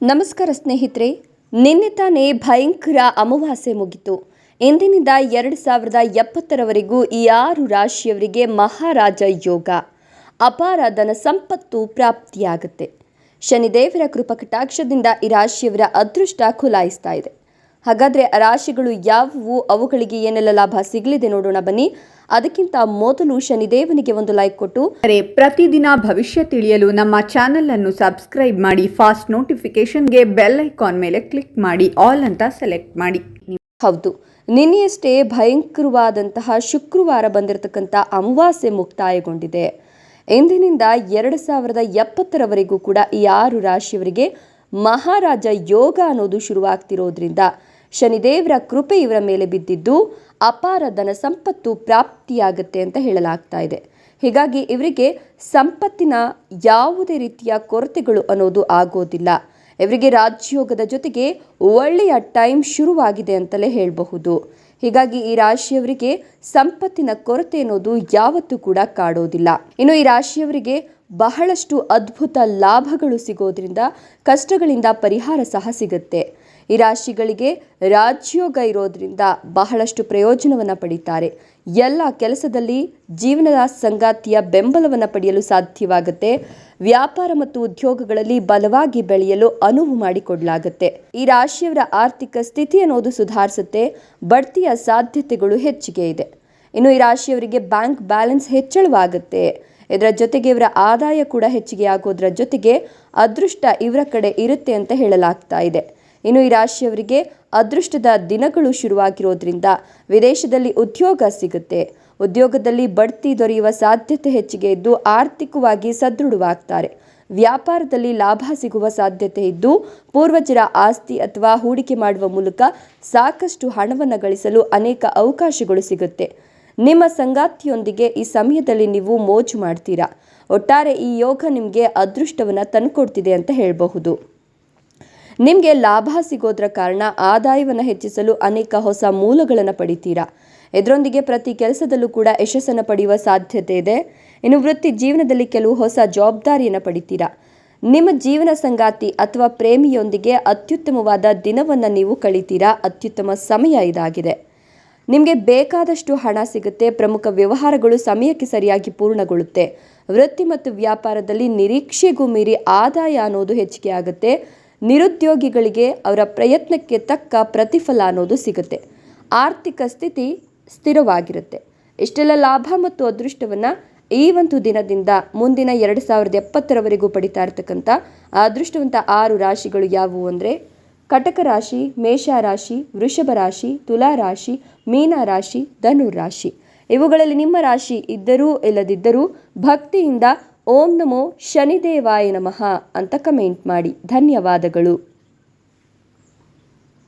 ನಮಸ್ಕಾರ ಸ್ನೇಹಿತರೆ, ನಿನ್ನೆ ತಾನೇ ಭಯಂಕರ ಅಮಾವಾಸ್ಯೆ ಮುಗಿತು. ಇಂದಿನಿಂದ ಎರಡು ಸಾವಿರದ ಎಪ್ಪತ್ತರವರೆಗೂ ಈ ಆರು ರಾಶಿಯವರಿಗೆ ಮಹಾರಾಜ ಯೋಗ. ಅಪಾರ ಧನ ಸಂಪತ್ತು ಪ್ರಾಪ್ತಿಯಾಗುತ್ತೆ. ಶನಿದೇವರ ಕೃಪಕಟಾಕ್ಷದಿಂದ ಈ ರಾಶಿಯವರ ಅದೃಷ್ಟ ಖುಲಾಯಿಸ್ತಾ ಇದೆ. ಹಾಗಾದರೆ ಆ ರಾಶಿಗಳು ಯಾವುವು? ಅವುಗಳಿಗೆ ಏನೆಲ್ಲ ಲಾಭ ಸಿಗಲಿದೆ ನೋಡೋಣ ಬನ್ನಿ. ಅದಕ್ಕಿಂತ ಮೊದಲು ಶನಿದೇವನಿಗೆ ಒಂದು ಲೈಕ್ ಕೊಟ್ಟು. ಅರೆ ಪ್ರತಿದಿನ ಭವಿಷ್ಯ ತಿಳಿಯಲು ನಮ್ಮ ಚಾನೆಲ್ ಅನ್ನು ಸಬ್ಸ್ಕ್ರೈಬ್ ಮಾಡಿ ಫಾಸ್ಟ್ ನೋಟಿಫಿಕೇಶನ್ಗೆ ಬೆಲ್ ಐಕಾನ್ ಮೇಲೆ ಕ್ಲಿಕ್ ಮಾಡಿ ಆಲ್ ಅಂತ ಸೆಲೆಕ್ಟ್ ಮಾಡಿ. ಹೌದು. ನಿನ್ನೆಯಷ್ಟೇ ಭಯಂಕರವಾದಂತಹ ಶುಕ್ರವಾರ ಬಂದಿರತಕ್ಕಂಥ ಅಮಾವಾಸ್ಯೆ ಮುಕ್ತಾಯಗೊಂಡಿದೆ. ಇಂದಿನಿಂದ ಎರಡು ಸಾವಿರದ ಎಪ್ಪತ್ತರವರೆಗೂ ಕೂಡ ಈ ಆರು ರಾಶಿಯವರಿಗೆ ಮಹಾರಾಜ ಯೋಗ ಅನ್ನೋದು ಶುರುವಾಗ್ತಿರೋದ್ರಿಂದ ಶನಿದೇವರ ಕೃಪೆ ಇವರ ಮೇಲೆ ಬಿದ್ದಿದ್ದು ಅಪಾರ ಧನ ಸಂಪತ್ತು ಪ್ರಾಪ್ತಿಯಾಗುತ್ತೆ ಅಂತ ಹೇಳಲಾಗ್ತಾ ಇದೆ. ಹೀಗಾಗಿ ಇವರಿಗೆ ಸಂಪತ್ತಿನ ಯಾವುದೇ ರೀತಿಯ ಕೊರತೆಗಳು ಅನ್ನೋದು ಆಗೋದಿಲ್ಲ. ಇವರಿಗೆ ರಾಜ್ಯೋಗದ ಜೊತೆಗೆ ಒಳ್ಳೆಯ ಟೈಮ್ ಶುರುವಾಗಿದೆ ಅಂತಲೇ ಹೇಳಬಹುದು. ಹೀಗಾಗಿ ಈ ರಾಶಿಯವರಿಗೆ ಸಂಪತ್ತಿನ ಕೊರತೆ ಅನ್ನೋದು ಯಾವತ್ತೂ ಕೂಡ ಕಾಡೋದಿಲ್ಲ. ಇನ್ನು ಈ ರಾಶಿಯವರಿಗೆ ಬಹಳಷ್ಟು ಅದ್ಭುತ ಲಾಭಗಳು ಸಿಗೋದ್ರಿಂದ ಕಷ್ಟಗಳಿಂದ ಪರಿಹಾರ ಸಹ ಸಿಗುತ್ತೆ. ಈ ರಾಶಿಗಳಿಗೆ ರಾಜ್ಯೋಗ ಇರೋದ್ರಿಂದ ಬಹಳಷ್ಟು ಪ್ರಯೋಜನವನ್ನು ಪಡೀತಾರೆ. ಎಲ್ಲ ಕೆಲಸದಲ್ಲಿ ಜೀವನದ ಸಂಗಾತಿಯ ಬೆಂಬಲವನ್ನು ಪಡೆಯಲು ಸಾಧ್ಯವಾಗುತ್ತೆ. ವ್ಯಾಪಾರ ಮತ್ತು ಉದ್ಯೋಗಗಳಲ್ಲಿ ಬಲವಾಗಿ ಬೆಳೆಯಲು ಅನುವು ಮಾಡಿಕೊಡಲಾಗುತ್ತೆ. ಈ ರಾಶಿಯವರ ಆರ್ಥಿಕ ಸ್ಥಿತಿ ಅನ್ನೋದು ಸುಧಾರಿಸುತ್ತೆ. ಬಡ್ತಿಯ ಸಾಧ್ಯತೆಗಳು ಹೆಚ್ಚಿಗೆ ಇದೆ. ಇನ್ನು ಈ ರಾಶಿಯವರಿಗೆ ಬ್ಯಾಂಕ್ ಬ್ಯಾಲೆನ್ಸ್ ಹೆಚ್ಚಳವಾಗುತ್ತೆ. ಇದರ ಜೊತೆಗೆ ಇವರ ಆದಾಯ ಕೂಡ ಹೆಚ್ಚಿಗೆ ಆಗೋದ್ರ ಜೊತೆಗೆ ಅದೃಷ್ಟ ಇವರ ಕಡೆ ಇರುತ್ತೆ ಅಂತ ಹೇಳಲಾಗ್ತಾ ಇದೆ. ಇನ್ನು ಈ ರಾಶಿಯವರಿಗೆ ಅದೃಷ್ಟದ ದಿನಗಳು ಶುರುವಾಗಿರೋದ್ರಿಂದ ವಿದೇಶದಲ್ಲಿ ಉದ್ಯೋಗ ಸಿಗುತ್ತೆ. ಉದ್ಯೋಗದಲ್ಲಿ ಬಡ್ತಿ ದೊರೆಯುವ ಸಾಧ್ಯತೆ ಹೆಚ್ಚಿಗೆ ಇದ್ದು ಆರ್ಥಿಕವಾಗಿ ಸದೃಢವಾಗ್ತಾರೆ. ವ್ಯಾಪಾರದಲ್ಲಿ ಲಾಭ ಸಿಗುವ ಸಾಧ್ಯತೆ ಇದ್ದು ಪೂರ್ವಜರ ಆಸ್ತಿ ಅಥವಾ ಹೂಡಿಕೆ ಮಾಡುವ ಮೂಲಕ ಸಾಕಷ್ಟು ಹಣವನ್ನು ಗಳಿಸಲು ಅನೇಕ ಅವಕಾಶಗಳು ಸಿಗುತ್ತೆ. ನಿಮ್ಮ ಸಂಗಾತಿಯೊಂದಿಗೆ ಈ ಸಮಯದಲ್ಲಿ ನೀವು ಮೋಜು ಮಾಡ್ತೀರಾ? ಒಟ್ಟಾರೆ ಈ ಯೋಗ ನಿಮಗೆ ಅದೃಷ್ಟವನ್ನು ತಂದುಕೊಡ್ತಿದೆ ಅಂತ ಹೇಳಬಹುದು. ನಿಮಗೆ ಲಾಭ ಸಿಗೋದ್ರ ಕಾರಣ ಆದಾಯವನ್ನು ಹೆಚ್ಚಿಸಲು ಅನೇಕ ಹೊಸ ಮೂಲಗಳನ್ನು ಪಡಿತೀರಾ? ಇದರೊಂದಿಗೆ ಪ್ರತಿ ಕೆಲಸದಲ್ಲೂ ಕೂಡ ಯಶಸ್ಸನ್ನು ಪಡೆಯುವ ಸಾಧ್ಯತೆ ಇದೆ. ಇನ್ನು ವೃತ್ತಿ ಜೀವನದಲ್ಲಿ ಕೆಲವು ಹೊಸ ಜವಾಬ್ದಾರಿಯನ್ನು ಪಡಿತೀರಾ? ನಿಮ್ಮ ಜೀವನ ಸಂಗಾತಿ ಅಥವಾ ಪ್ರೇಮಿಯೊಂದಿಗೆ ಅತ್ಯುತ್ತಮವಾದ ದಿನವನ್ನು ನೀವು ಕಳಿತೀರಾ? ಅತ್ಯುತ್ತಮ ಸಮಯ ಇದಾಗಿದೆ. ನಿಮಗೆ ಬೇಕಾದಷ್ಟು ಹಣ ಸಿಗುತ್ತೆ. ಪ್ರಮುಖ ವ್ಯವಹಾರಗಳು ಸಮಯಕ್ಕೆ ಸರಿಯಾಗಿ ಪೂರ್ಣಗೊಳ್ಳುತ್ತೆ. ವೃತ್ತಿ ಮತ್ತು ವ್ಯಾಪಾರದಲ್ಲಿ ನಿರೀಕ್ಷೆಗೂ ಮೀರಿ ಆದಾಯ ಅನ್ನೋದು ಹೆಚ್ಚಿಗೆ ಆಗುತ್ತೆ. ನಿರುದ್ಯೋಗಿಗಳಿಗೆ ಅವರ ಪ್ರಯತ್ನಕ್ಕೆ ತಕ್ಕ ಪ್ರತಿಫಲ ಅನ್ನೋದು ಸಿಗುತ್ತೆ. ಆರ್ಥಿಕ ಸ್ಥಿತಿ ಸ್ಥಿರವಾಗಿರುತ್ತೆ. ಇಷ್ಟೆಲ್ಲ ಲಾಭ ಮತ್ತು ಅದೃಷ್ಟವನ್ನು ಈ ಒಂದು ದಿನದಿಂದ ಮುಂದಿನ ಎರಡು ಸಾವಿರದ ಎಪ್ಪತ್ತರವರೆಗೂ ಪಡಿತಾ ಇರ್ತಕ್ಕಂಥ ಅದೃಷ್ಟವಂತ ಆರು ರಾಶಿಗಳು ಯಾವುವು ಅಂದರೆ ಕಟಕ ರಾಶಿ, ಮೇಷ ರಾಶಿ, ವೃಷಭ ರಾಶಿ, ತುಲಾ ರಾಶಿ, ಮೀನ ರಾಶಿ ಧನು ರಾಶಿ. ಇವುಗಳಲ್ಲಿ ನಿಮ್ಮ ರಾಶಿ ಇದ್ದರೂ ಇಲ್ಲದಿದ್ದರೂ ಭಕ್ತಿಯಿಂದ ಓಂ ನಮೋ ಶನಿದೇವಾಯ ನಮಃ ಅಂತ ಕಮೆಂಟ್ ಮಾಡಿ. ಧನ್ಯವಾದಗಳು.